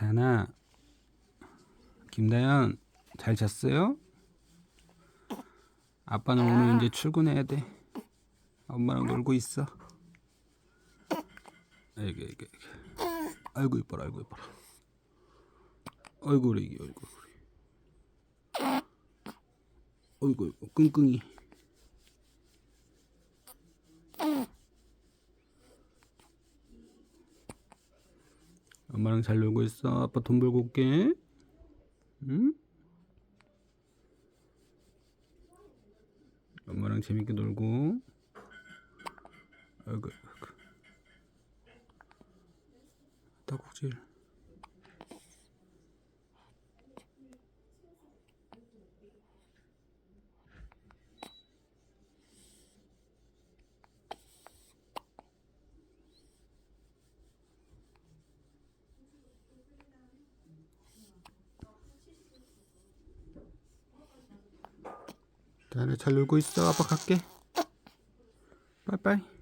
다현아, 김다현, 잘 잤어요? 아빠는 오늘 이제 출근해야 돼. 엄마랑 놀고 있어. 아이고, 아이고, 아이고. 아이고, 이뻐라, 아이고, 이뻐라. 아이고, 우리 애기, 아이고. 아이고, 아이고, 끙끙이. 엄마랑 잘 놀고 있어. 아빠 돈 벌고 올게. 응? 엄마랑 재밌게 놀고. 아이고, 아이고. 딱꼭질. 다현아 잘 놀고 있어. 아빠 갈게. 빠이빠이.